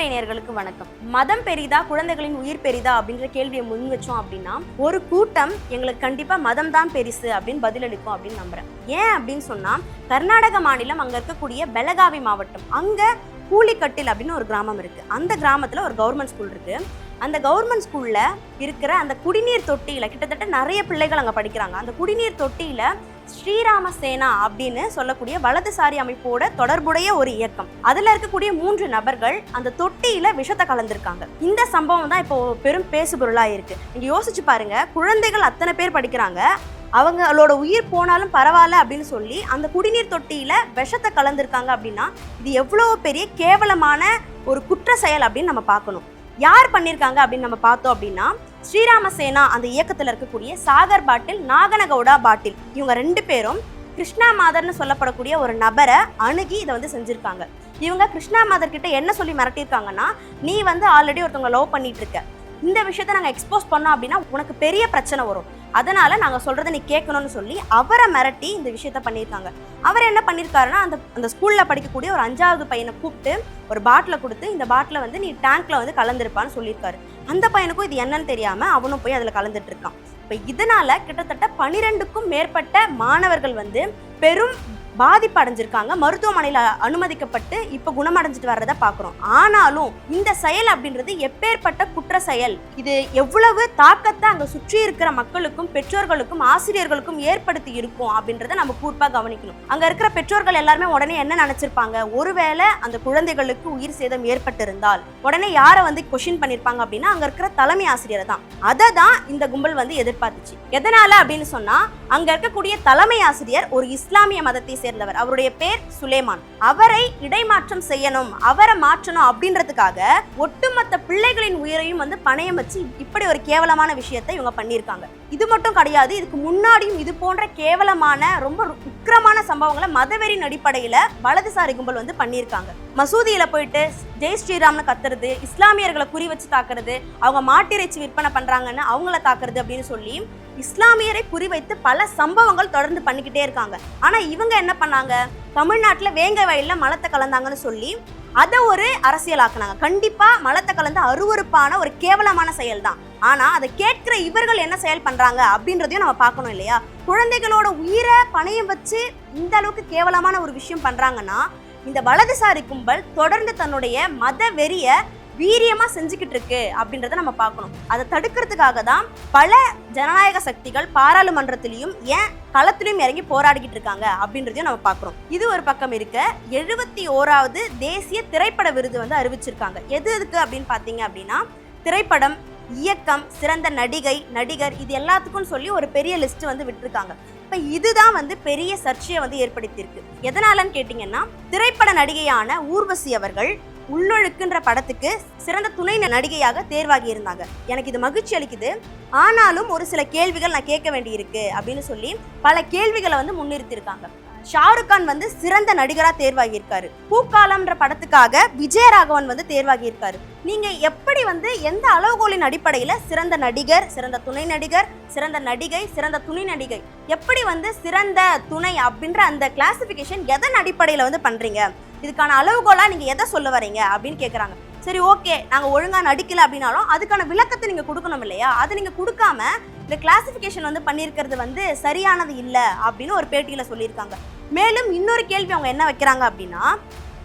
கல்வித்துறை நேர்களுக்கு வணக்கம். மதம் பெரிதா குழந்தைகளின் உயிர் பெரிதா அப்படின்ற கேள்வியை முன் வச்சோம் அப்படின்னா ஒரு கூட்டம் எங்களுக்கு கண்டிப்பா மதம் தான் பெருசு அப்படின்னு பதிலளிக்கும் அப்படின்னு நம்புறேன். ஏன் அப்படின்னு சொன்னா கர்நாடக மாநிலம் அங்க இருக்கக்கூடிய பெலகாவி மாவட்டம். அங்க கூலிக்கட்டில் அப்படின்னு ஒரு கிராமம் இருக்கு. அந்த கிராமத்துல ஒரு கவர்மெண்ட் ஸ்கூல் இருக்கு. அந்த கவர்மெண்ட் ஸ்கூல்ல இருக்கிற அந்த குடிநீர் தொட்டியில கிட்டத்தட்ட நிறைய பிள்ளைகள் அங்க படிக்கிறாங்க. அந்த குடிநீர் தொட்டியில ஸ்ரீராம சேனா அப்படின்னு சொல்லக்கூடிய வலதுசாரி அமைப்போட தொடர்புடைய ஒரு இயக்கம். அதுல இருக்கக்கூடிய மூன்று நபர்கள் அந்த தொட்டியில விஷத்தை கலந்திருக்காங்க. இந்த சம்பவம் தான் இப்போ பெரும் பேசுபொருளா இருக்கு. நீங்க யோசிச்சு பாருங்க குழந்தைகள் அத்தனை பேர் படிக்கிறாங்க. அவங்களோட உயிர் போனாலும் பரவாயில்ல அப்படின்னு சொல்லி அந்த குடிநீர் தொட்டியில விஷத்தை கலந்திருக்காங்க அப்படின்னா இது எவ்வளவு பெரிய கேவலமான ஒரு குற்ற செயல் அப்படின்னு நம்ம பார்க்கணும். யார் பண்ணியிருக்காங்க அப்படின்னு நம்ம பார்த்தோம் அப்படின்னா ஸ்ரீராமசேனா அந்த இயக்கத்தில் இருக்கக்கூடிய சாகர் பாட்டில் நாகனகவுடா பாட்டில். இவங்க ரெண்டு பேரும் கிருஷ்ணா மாதர்னு சொல்லப்படக்கூடிய ஒரு நபரை அணுகி இதை வந்து செஞ்சுருக்காங்க. இவங்க கிருஷ்ணா மாதர் கிட்ட என்ன சொல்லி மிரட்டியிருக்காங்கன்னா நீ வந்து ஆல்ரெடி ஒருத்தவங்க லவ் பண்ணிட்டு இருக்க இந்த விஷயத்த நாங்கள் எக்ஸ்போஸ் பண்ணோம் அப்படின்னா உனக்கு பெரிய பிரச்சனை வரும். அதனால நாங்கள் சொல்கிறத நீ கேட்கணும்னு சொல்லி அவரை மிரட்டி இந்த விஷயத்த பண்ணியிருக்காங்க. அவர் என்ன பண்ணியிருக்காருன்னா அந்த அந்த ஸ்கூலில் படிக்கக்கூடிய ஒரு அஞ்சாவது பையனை கூப்பிட்டு ஒரு பாட்டில் கொடுத்து இந்த பாட்டில் வந்து நீ டேங்க்ல வந்து கலந்துருப்பான்னு சொல்லியிருக்காரு. அந்த பையனுக்கும் இது என்னன்னு தெரியாம அவனும் போய் அதில் கலந்துட்டு இருக்கான். இப்போ இதனால கிட்டத்தட்ட பனிரெண்டுக்கும் மேற்பட்ட மாணவர்கள் வந்து பெரும் பாதிப்பு அடைஞ்சிருக்காங்க மருத்துவமனையில் அனுமதிக்கப்பட்டு இப்போ குணமடைஞ்சிட்டு வர்றதை பார்க்குறோம் ஆனாலும் இந்த செயல் அப்படின்றது எப்பேற்பட்ட குற்ற செயல்? இது எவ்வளவு தாக்கத்தை அங்கே சுற்றி இருக்கிற மக்களுக்கும் பெற்றோர்களுக்கும் ஆசிரியர்களுக்கும் ஏற்படுத்தி இருக்கும் அப்படின்றத நம்ம கூர்ப்பாக கவனிக்கணும். அங்கே இருக்கிற பெற்றோர்கள் எல்லாருமே உடனே என்ன நினச்சிருப்பாங்க? ஒருவேளை அந்த குழந்தைகளுக்கு உயிர் சேதம் ஏற்பட்டிருந்தால் உடனே யாரை வந்து கொஷின் பண்ணியிருப்பாங்க அப்படின்னா அங்கே இருக்கிற தலைமை ஆசிரியரை தான். அதை தான் இந்த கும்பல் வந்து எதிர்பார்த்துச்சு. எதனால அப்படின்னு சொன்னால் அங்கே இருக்கக்கூடிய தலைமை ஆசிரியர் ஒரு இஸ்லாமிய மதத்தை சேர்ந்தவர். அவருடைய பேர் சுலேமான். அவரை இடைமாற்றம் செய்யணும் அவரை மாற்றணும் அப்படின்றதுக்காக ஒட்டுமொத்த பிள்ளைகளின் உயிரையும் வந்து பணயம் வச்சு இப்படி ஒரு கேவலமான விஷயத்தை இவங்க பண்ணியிருக்காங்க. இது மட்டும் கிடையாது இதுக்கு முன்னாடியும் இது போன்ற கேவலமான ரொம்ப உக்கிரமான சம்பவங்களை மதவெறின் அடிப்படையில வலதுசாரி கும்பல் வந்து பண்ணியிருக்காங்க. மசூதியில போயிட்டு ஜெய் ஸ்ரீராம்னு கத்துறது இஸ்லாமியர்களை குறி வச்சு தாக்குறது அவங்க மாட்டிறைச்சி விற்பனை பண்றாங்கன்னு அவங்கள தாக்குறது அப்படின்னு சொல்லி இஸ்லாமியரை குறிவைத்து பல சம்பவங்கள் தொடர்ந்து பண்ணிக்கிட்டே இருக்காங்க. ஆனால் இவங்க என்ன பண்ணாங்க? தமிழ்நாட்டில் வேங்க வயலில் மலத்தை கலந்தாங்கன்னு சொல்லி அதை ஒரு அரசியலாக்குனாங்க. கண்டிப்பாக மலத்தை கலந்து அருவருப்பான ஒரு கேவலமான செயல் தான் ஆனால் அதை கேட்கிற இவர்கள் என்ன செயல் பண்ணுறாங்க அப்படின்றதையும் நம்ம பார்க்கணும் இல்லையா? குழந்தைகளோட உயிரை பணையம் வச்சு இந்த அளவுக்கு கேவலமான ஒரு விஷயம் பண்ணுறாங்கன்னா இந்த வலதுசாரி கும்பல் தொடர்ந்து தன்னுடைய மத வெறிய வீரியமா செஞ்சுக்கிட்டு இருக்கு அப்படின்றத நம்ம பார்க்கணும். அதை தடுக்கிறதுக்காக தான் பல ஜனநாயக சக்திகள் பாராளுமன்றத்திலையும் ஏன் களத்திலையும் இறங்கி போராடிக்கிட்டு இருக்காங்க அப்படின்றதையும் நம்ம பார்க்குறோம் இது ஒரு பக்கம் இருக்க எழுபத்தி ஓராவது தேசிய திரைப்பட விருது வந்து அறிவிச்சிருக்காங்க. எது எதுக்கு அப்படின்னு பார்த்தீங்க அப்படின்னா திரைப்படம் இயக்கம் சிறந்த நடிகை நடிகர் இது எல்லாத்துக்கும் சொல்லி ஒரு பெரிய லிஸ்ட் வந்து விட்டுருக்காங்க. இப்போ இதுதான் வந்து பெரிய சர்ச்சையை வந்து ஏற்படுத்தியிருக்கு. எதனாலன்னு கேட்டிங்கன்னா திரைப்பட நடிகையான ஊர்வசி அவர்கள் உள்ளொழுக்குன்ற படத்துக்கு சிறந்த துணை நடிகையாக தேர்வாகி இருந்தாங்க எனக்கு இது மகிழ்ச்சி அளிக்குது. ஆனாலும் ஒரு சில கேள்விகள் நான் கேட்க வேண்டியிருக்கு அப்படின்னு சொல்லி பல கேள்விகளை வந்து முன்னிறுத்தியிருக்காங்க. ஷாருக் கான் வந்து சிறந்த நடிகராக தேர்வாகியிருக்காரு. பூக்காலம்ன்ற படத்துக்காக விஜயராகவன் வந்து தேர்வாகியிருக்காரு. நீங்க எப்படி வந்து எந்த அளவுகோலின் அடிப்படையில சிறந்த நடிகர் சிறந்த துணை நடிகர் சிறந்த நடிகை சிறந்த துணை நடிகை எப்படி வந்து சிறந்த துணை அப்படின்ற அந்த கிளாசிபிகேஷன் எதன் அடிப்படையில வந்து பண்றீங்க? இதுக்கான அளவுகோலாக நீங்கள் எதை சொல்ல வரீங்க அப்படின்னு கேட்குறாங்க சரி ஓகே நாங்கள் ஒழுங்காக நடிக்கல அப்படின்னாலும் அதுக்கான விளக்கத்தை நீங்கள் கொடுக்கணும் இல்லையா? அதை நீங்கள் கொடுக்காம இந்த கிளாசிஃபிகேஷன் வந்து பண்ணியிருக்கிறது வந்து சரியானது இல்லை அப்படின்னு ஒரு பேட்டியில் சொல்லியிருக்காங்க. மேலும் இன்னொரு கேள்வி அவங்க என்ன வைக்கிறாங்க அப்படின்னா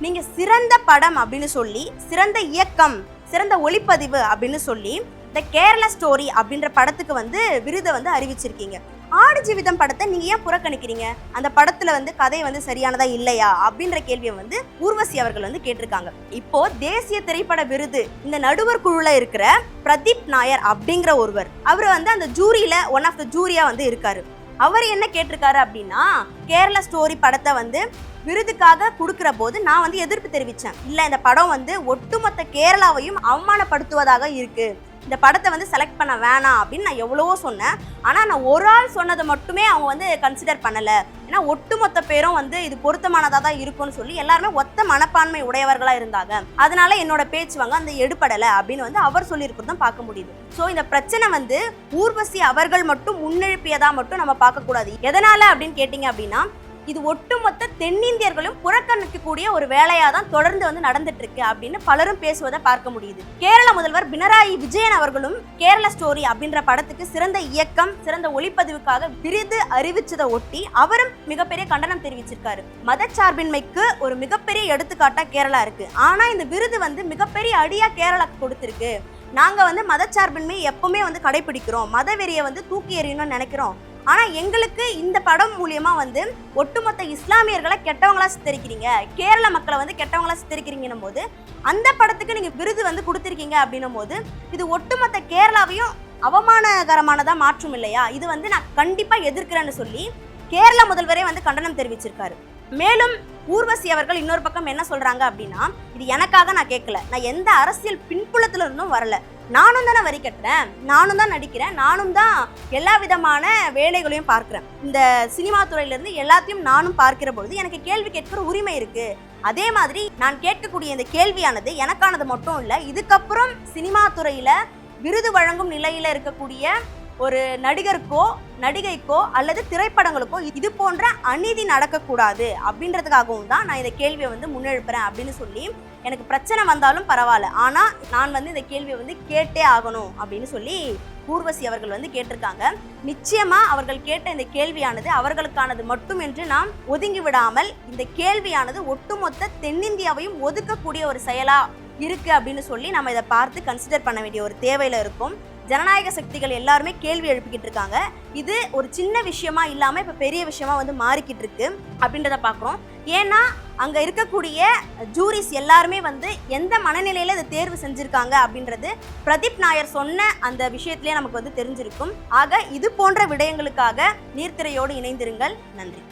நீங்கள் சிறந்த படம் அப்படின்னு சொல்லி சிறந்த இயக்கம் சிறந்த ஒளிப்பதிவு அப்படின்னு சொல்லி த கேரளா ஸ்டோரி அப்படின்ற படத்துக்கு வந்து விருதை வந்து அறிவிச்சிருக்கீங்க. ஆடு ஜீவிதம் படத்தை நீங்க ஏன் புறக்கணிக்கிறீங்க? அந்த படத்துல வந்து கதை வந்து சரியானதா இல்லையா? அப்படின்ற கேள்வியை வந்து ஊர்வசி அவர்கள் வந்து கேட்டிருக்காங்க. இப்போ தேசிய திரைப்பட விருது இந்த நடுவர் குழுல இருக்கிற பிரதீப் நாயர் அப்படிங்கிற ஒருவர் அவர் வந்து அந்த ஜூரியில ஒன் ஆஃப் த ஜூரியா வந்து இருக்காரு. அவர் என்ன கேட்டிருக்காரு அப்படின்னா கேரளா ஸ்டோரி படத்தை வந்து விருதுக்காக கொடுக்குற போது நான் வந்து எதிர்ப்பு தெரிவித்தேன் இல்லை இந்த படம் வந்து ஒட்டுமொத்த கேரளாவையும் அவமானப்படுத்துவதாக இருக்குது இந்த படத்தை வந்து செலக்ட் பண்ண வேணாம் அப்படின்னு நான் எவ்வளவோ சொன்னேன். ஆனால் நான் ஒரு ஆள் சொன்னதை மட்டுமே அவங்க வந்து கன்சிடர் பண்ணலை. ஏன்னா ஒட்டுமொத்த பேரும் வந்து இது பொருத்தமானதாக தான் இருக்கும்னு சொல்லி எல்லாருமே ஒத்த மனப்பான்மை உடையவர்களாக இருந்தாங்க. அதனால என்னோட பேச்சு வாங்க அந்த எடுபடலை அப்படின்னு வந்து அவர் சொல்லியிருக்கிறதும் பார்க்க முடியுது. ஸோ இந்த பிரச்சனை வந்து ஊர்வசி அவர்கள் மட்டும் முன்னெழுப்பியதாக மட்டும் நம்ம பார்க்கக்கூடாது. எதனால் அப்படின்னு கேட்டிங்க அப்படின்னா இது ஒட்டுமொத்த தென்னிந்தியர்களும் புறக்கணிக்கக்கூடிய ஒரு வேலையா தான் தொடர்ந்து வந்து நடந்துட்டு இருக்கு அப்படின்னு பலரும் பேசுவதை பார்க்க முடியுது. கேரள முதல்வர் பினராயி விஜயன் அவர்களும் கேரள ஸ்டோரி அப்படின்ற படத்துக்கு சிறந்த இயக்கம் சிறந்த ஒளிப்பதிவுக்காக விருது அறிவிச்சதை ஒட்டி அவரும் மிகப்பெரிய கண்டனம் தெரிவிச்சிருக்காரு. மதச்சார்பின்மைக்கு ஒரு மிகப்பெரிய எடுத்துக்காட்டா கேரளா இருக்கு. ஆனா இந்த விருது வந்து மிகப்பெரிய அடியா கேரளாக்கு கொடுத்திருக்கு. நாங்க வந்து மதச்சார்பின்மை எப்பவுமே வந்து கடைபிடிக்கிறோம். மதவெறியை வந்து தூக்கி எறியணும்னு நினைக்கிறோம். ஆனால் எங்களுக்கு இந்த படம் மூலியமாக வந்து ஒட்டுமொத்த இஸ்லாமியர்களை கெட்டவங்களா சித்தரிக்கிறீங்க. கேரள மக்களை வந்து கெட்டவங்களா சித்தரிக்கிறீங்கன்னும் போது அந்த படத்துக்கு நீங்கள் விருது வந்து கொடுத்துருக்கீங்க அப்படின்னும் போது இது ஒட்டுமொத்த கேரளாவையும் அவமானகரமானதாக மாற்றும் இல்லையா? இது வந்து நான் கண்டிப்பாக எதிர்க்கிறேன்னு சொல்லி கேரள முதல்வரே வந்து கண்டனம் தெரிவிச்சிருக்காரு. மேலும் ஊர்வசி அவர்கள் இன்னொரு பக்கம் என்ன சொல்கிறாங்க அப்படின்னா இது எனக்காக நான் கேட்கல. நான் எந்த அரசியல் பின்புலத்தில் இருந்தும் வரல. நானும் தானே வரி கட்டுறேன் நானும் தான் நடிக்கிறேன் நானும் தான் எல்லா விதமான வேலைகளையும் பார்க்குறேன். இந்த சினிமா துறையிலேருந்து எல்லாத்தையும் நானும் பார்க்கிற பொழுது எனக்கு கேள்வி கேட்கிற உரிமை இருக்குது அதே மாதிரி நான் கேட்கக்கூடிய இந்த கேள்வியானது எனக்கானது மட்டும் இல்லை இதுக்கப்புறம் சினிமா துறையில் விருது வழங்கும் நிலையில் இருக்கக்கூடிய ஒரு நடிகருக்கோ நடிகைக்கோ அல்லது திரைப்படங்களுக்கோ இது போன்ற அநீதி நடக்கக்கூடாது அப்படின்றதுக்காகவும் தான் நான் இந்த கேள்வியை வந்து முன்னெழுப்புறேன் அப்படின்னு சொல்லி எனக்கு பிரச்சனை வந்தாலும் பரவாயில்ல. ஆனால் நான் வந்து இந்த கேள்வியை வந்து கேட்டே ஆகணும் அப்படின்னு சொல்லி ஊர்வசி அவர்கள் வந்து கேட்டிருக்காங்க. நிச்சயமா அவர்கள் கேட்ட இந்த கேள்வியானது அவர்களுக்கானது மட்டும் என்று நாம் ஒதுங்கி விடாமல் இந்த கேள்வியானது ஒட்டுமொத்த தென்னிந்தியாவையும் ஒதுக்கக்கூடிய ஒரு செயலா இருக்கு அப்படின்னு சொல்லி நம்ம இதை பார்த்து கன்சிடர் பண்ண வேண்டிய ஒரு தேவையில இருக்கும். ஜனநாயக சக்திகள் எல்லாருமே கேள்வி எழுப்பிக்கிட்டு இருக்காங்க. இது ஒரு சின்ன விஷயமா இல்லாமல் இப்போ பெரிய விஷயமா வந்து மாறிக்கிட்டு இருக்கு அப்படின்றத பார்க்குறோம் ஏன்னா அங்கே இருக்கக்கூடிய ஜூரிஸ் எல்லாருமே வந்து எந்த மனநிலையில் இதை தேர்வு செஞ்சுருக்காங்க அப்படின்றது பிரதீப் நாயர் சொன்ன அந்த விஷயத்திலே நமக்கு வந்து தெரிஞ்சிருக்கும். ஆக இது போன்ற விடயங்களுக்காக நீர்த்திரையோடு இணைந்திருங்கள். நன்றி.